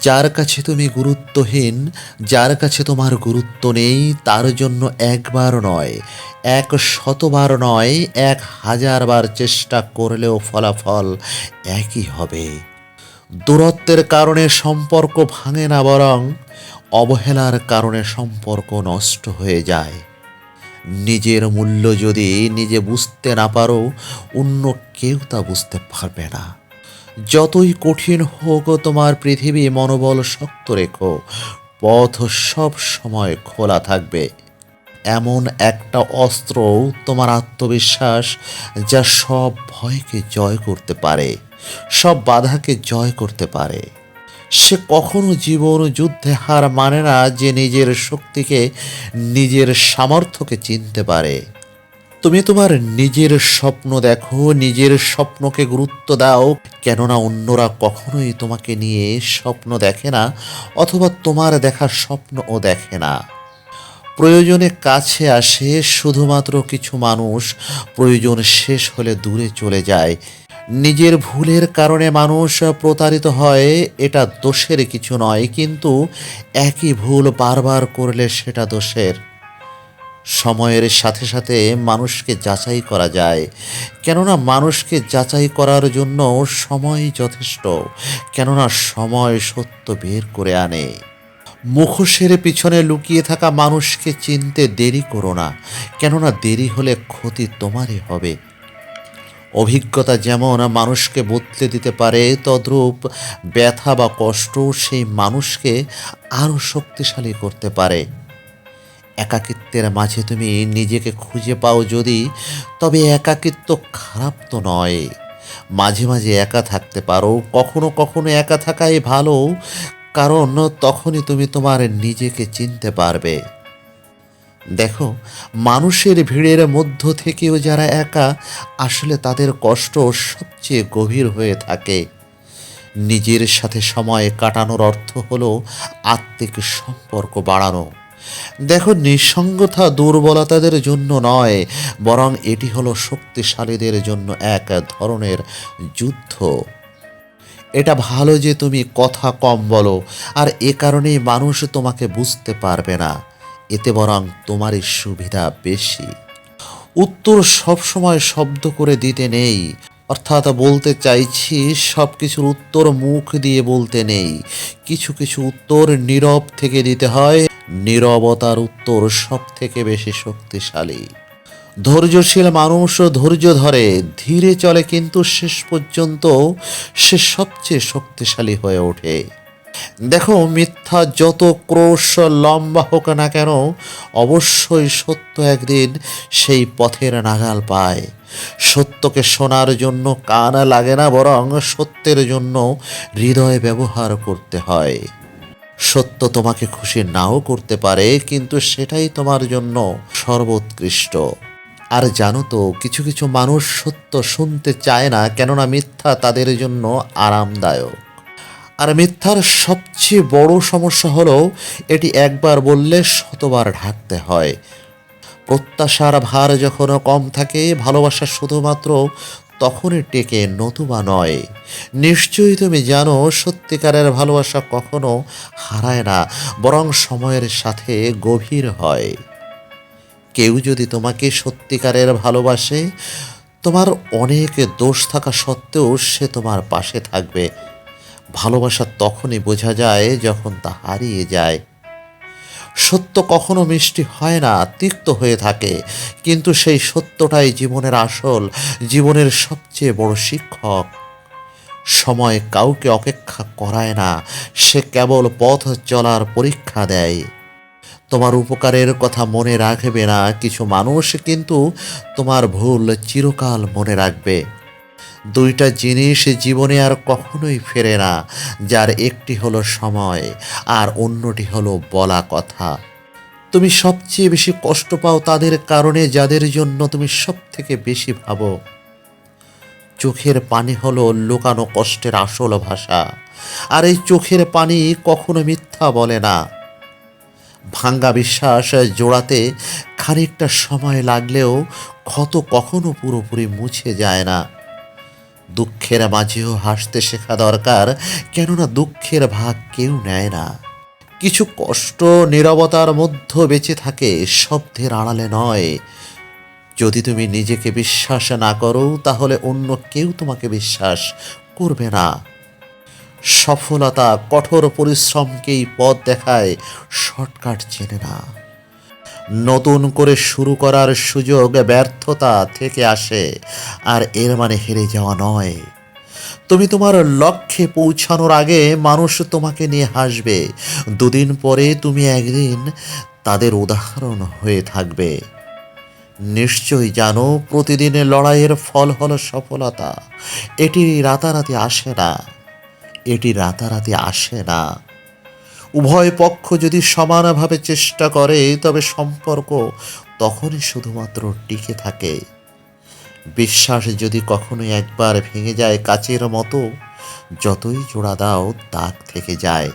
যার কাছে তুমি গুরুত্বহীন, যার কাছে তোমার গুরুত্ব নেই, তার জন্য একবার নয়, এক শতবার নয়, এক হাজারবার চেষ্টা করলেও ফলাফল একই হবে। দূরত্বের কারণে সম্পর্ক ভাঙে না বরং অবহেলার কারণে সম্পর্ক নষ্ট হয়ে যায়। নিজের মূল্য যদি নিজে বুঝতে না পারো, অন্য কেউ তা বুঝতে পারবে না। যতই কঠিন হোক তোমার পৃথিবী মনোবল শক্ত রেখো, পথ সব সময় খোলা থাকবে। এমন একটা অস্ত্র তোমার আত্মবিশ্বাস যা সব ভয়কে জয় করতে পারে, সব বাধাকে জয় করতে পারে। সে কখনো জীবন যুদ্ধে হার মানে না যে নিজের শক্তিকে নিজের সামর্থ্যকে চিনতে পারে। তুমি তোমার নিজের স্বপ্ন দেখো, নিজের স্বপ্নকে গুরুত্ব দাও, কেননা অন্যরা কখনোই তোমাকে নিয়ে স্বপ্ন দেখে না, অথবা তোমার দেখা স্বপ্নও দেখে না। প্রয়োজনে কাছে আসে শুধুমাত্র কিছু মানুষ, প্রয়োজন শেষ হলে দূরে চলে যায়। নিজের ভুলের কারণে মানুষ প্রতারিত হয়, এটা দোষের কিছু নয়, কিন্তু একই ভুল বারবার করলে সেটা দোষের। সময়ের সাথে সাথে মানুষকে যাচাই করা যায়। কেননা মানুষকে যাচাই করার জন্য সময় যথেষ্ট। কেননা সময় সত্য বের করে আনে। মুখোশের পিছনে লুকিয়ে থাকা মানুষকে চিনতে দেরি করো না। কেননা দেরি হলে ক্ষতি তোমারই হবে। অভিজ্ঞতা যেমন মানুষকে বদলে দিতে পারে, তদ্রূপ ব্যথা বা কষ্ট সেই মানুষকে আরও শক্তিশালী করতে পারে। একাকিত্বের মাঝে তুমি নিজেকে খুঁজে পাও যদি, তবে একাকিত্ব খারাপ তো নয়। মাঝে মাঝে একা থাকতে পারো, কখনো কখনো একা থাকাই ভালো, কারণ তখনই তুমি তোমার নিজেকে চিনতে পারবে। দেখো, মানুষের ভিড়ের মধ্য থেকেও যারা একা, আসলে তাদের কষ্ট সবচেয়ে গভীর হয়ে থাকে। নিজের সাথে সময় কাটানোর অর্থ হলো আত্মিক সম্পর্ক বাড়ানো। দেখো, নিঃসঙ্গতা দুর্বলতাদের জন্য নয়, বরং এটি হলো শক্তিশালীদের জন্য এক ধরনের যুদ্ধ। এটা ভালো যে তুমি কথা কম বলো, আর এ কারণেই মানুষ তোমাকে বুঝতে পারবে না। এতে বরং তোমারই সুবিধা বেশি। উত্তর সবসময় শব্দ করে দিতে নেই, অর্থাৎ বলতে চাইছি সব কিছুর উত্তর মুখ দিয়ে বলতে নেই। কিছু কিছু উত্তর নীরব থেকে দিতে হয়। নীরবতার উত্তর সব থেকে বেশি শক্তিশালী। ধৈর্যশীল মানুষ ধৈর্য ধরে, ধীরে চলে কিন্তু শেষ পর্যন্ত সে সবচেয়ে শক্তিশালী হয়ে ওঠে। দেখো, মিথ্যা যত ক্রোশ লম্বা হোক না কেন, অবশ্যই সত্য একদিন সেই পথের নাগাল পায়। সত্যকে শোনার জন্য কান লাগে না, বরং সত্যের জন্য হৃদয় ব্যবহার করতে হয়। সত্য তোমাকে খুশি নাও করতে পারে, কিন্তু সেটাই তোমার জন্য সর্বোৎকৃষ্ট। আর জানো তো, কিছু কিছু মানুষ সত্য শুনতে চায় না, কেননা মিথ্যা তাদের জন্য আরামদায়ক। আর মিথ্যার সবচেয়ে বড় সমস্যা হলো, এটি একবার বললে শতবার ঢাকতে হয়। প্রত্যাশার ভার যখন কম থাকে, ভালোবাসা শুধুমাত্র তখনই টেকে নতুবা নয়। নিশ্চয়ই তুমি জানো, সত্যিকারের ভালোবাসা কখনো হারায় না, বরং সময়ের সাথে গভীর হয়। কেউ যদি তোমাকে সত্যিকারের ভালোবাসে, তোমার অনেক দোষ থাকা সত্ত্বেও সে তোমার পাশে থাকবে। ভালোবাসা তখনই বোঝা যায় যখন তা হারিয়ে যায়। সত্য কখনো মিষ্টি হয় না, তিক্ত হয়ে থাকে। কিন্তু সেই সত্যটাই জীবনের আসল, জীবনের সবচেয়ে বড় শিক্ষক। সময় কাউকে অপেক্ষা করায় না, সে কেবল পথ চলার পরীক্ষা দেয়। তোমার উপকারের কথা মনে রাখবে না, কিছু মানুষ কিন্তু তোমার ভুল চিরকাল মনে রাখবে। দুইটা জিনিস জীবনে আর কখনোই ফেরে না, যার একটি হলো সময় আর অন্যটি হলো বলা কথা। তুমি সবচেয়ে বেশি কষ্ট পাও তাদের কারণে, যাদের জন্য তুমি সব থেকে বেশি ভাবো। চোখের পানি হলো লুকানো কষ্টের আসল ভাষা, আর এই চোখের পানি কখনো মিথ্যা বলে না। ভাঙ্গা বিশ্বাস জোড়াতে খানিকটা সময় লাগলেও ক্ষত কখনো পুরোপুরি মুছে যায় না। দুঃখের মাঝেও হাসতে শেখা দরকার, কেননা দুঃখের ভাগ কেউ নেয় না। কিছু কষ্ট নীরবতার মধ্যে বেঁচে থাকে, শব্দের আড়ালে নয়। যদি তুমি নিজেকে বিশ্বাস না করো, তাহলে অন্য কেউ তোমাকে বিশ্বাস করবে না। সফলতা কঠোর পরিশ্রমকেই পথ দেখায়, শর্টকাট চেনে না। নতুন করে শুরু করার সুযোগ, ব্যর্থতা থেকে আসে, আর এর মানে হেরে যাওয়া নয়। তুমি তোমার লক্ষ্যে পৌঁছানোর আগে মানুষ তোমাকে নিয়ে হাসবে। দুদিন পরে তুমি একদিন তাদের উদাহরণ হয়ে থাকবে। নিশ্চয়ই জানো প্রতিদিনের লড়াইয়ের ফল হলো সফলতা। এটি রাতারাতি আসে না। এটি রাতারাতি আসে না। উভয় পক্ষ যদি সমানভাবে চেষ্টা করে, তবে সম্পর্ক তখনই শুধুমাত্র টিকে থাকে। বিশ্বাস যদি কখনোই একবার ভেঙে যায় কাচের মতো, যতই জোড়া দাও দাগ থেকে যায়।